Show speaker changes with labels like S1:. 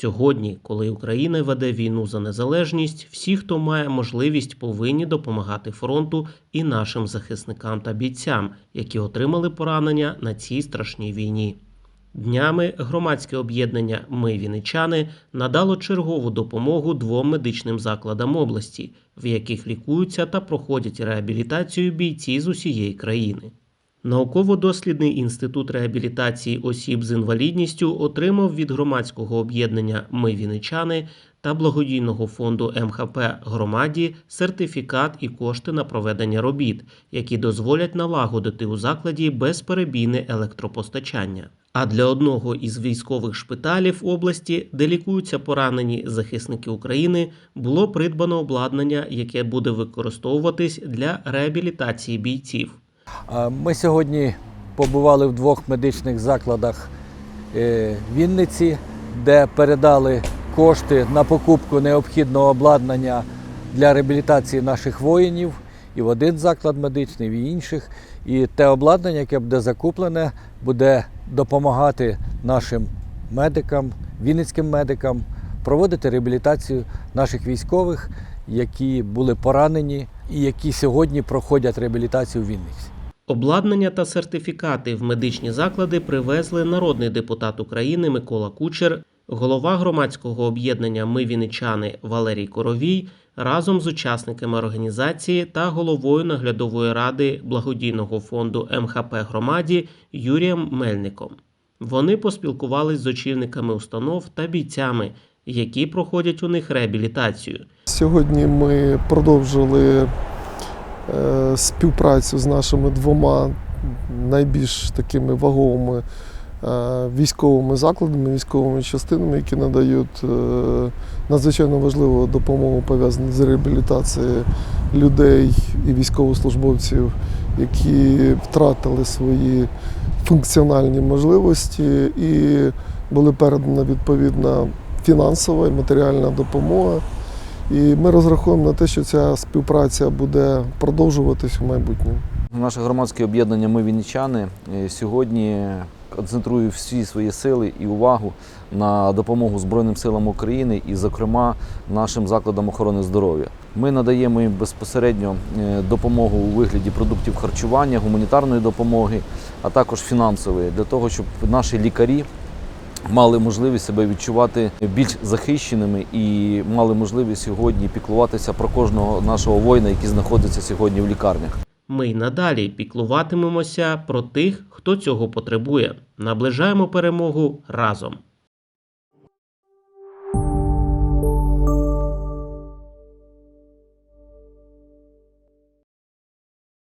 S1: Сьогодні, коли Україна веде війну за незалежність, всі, хто має можливість, повинні допомагати фронту і нашим захисникам та бійцям, які отримали поранення на цій страшній війні. Днями громадське об'єднання Ми Вінничани надало чергову допомогу двом медичним закладам області, в яких лікуються та проходять реабілітацію бійці з усієї країни. Науково-дослідний інститут реабілітації осіб з інвалідністю отримав від громадського об'єднання Ми Вінничани та благодійного фонду МХП громаді сертифікат і кошти на проведення робіт, які дозволять налагодити у закладі безперебійне електропостачання. А для одного із військових шпиталів області, де лікуються поранені захисники України, було придбано обладнання, яке буде використовуватись для реабілітації бійців.
S2: Ми сьогодні побували в двох медичних закладах е, Вінниці, де передали кошти на покупку необхідного обладнання для реабілітації наших воїнів. І в один заклад медичний, і в інших. І те обладнання, яке буде закуплене, буде допомагати нашим медикам, вінницьким медикам проводити реабілітацію наших військових, які були поранені і які сьогодні проходять реабілітацію в Вінниці.
S1: Обладнання та сертифікати в медичні заклади привезли народний депутат України Микола Кучер, голова громадського об'єднання Ми Вінничани Валерій Коровій разом з учасниками організації та головою наглядової ради благодійного фонду МХП громаді Юрієм Мельником. Вони поспілкувались з очільниками установ та бійцями, які проходять у них реабілітацію.
S3: Сьогодні ми продовжили співпрацю з нашими двома найбільш такими ваговими е, військовими закладами, військовими частинами, які надають е, надзвичайно важливу допомогу пов'язану з реабілітацією людей і військовослужбовців, які втратили свої функціональні можливості і були передана відповідна фінансова і матеріальна допомога. І ми розраховуємо на те, що ця співпраця буде продовжуватись в майбутньому.
S4: Наше громадське об'єднання Ми Вінничани е, сьогодні концентрує всі свої сили і увагу на допомогу Збройним силам України і, зокрема, нашим закладам охорони здоров'я. Ми надаємо їм безпосередньо е, допомогу у вигляді продуктів харчування, гуманітарної допомоги, а також фінансової, для того, щоб наші лікарі мали можливість себе відчувати більш захищеними і мали можливість сьогодні піклуватися про кожного нашого воїна, який знаходиться сьогодні в лікарнях.
S1: Ми й надалі піклуватимемося про тих, хто цього потребує. Наближаємо перемогу разом.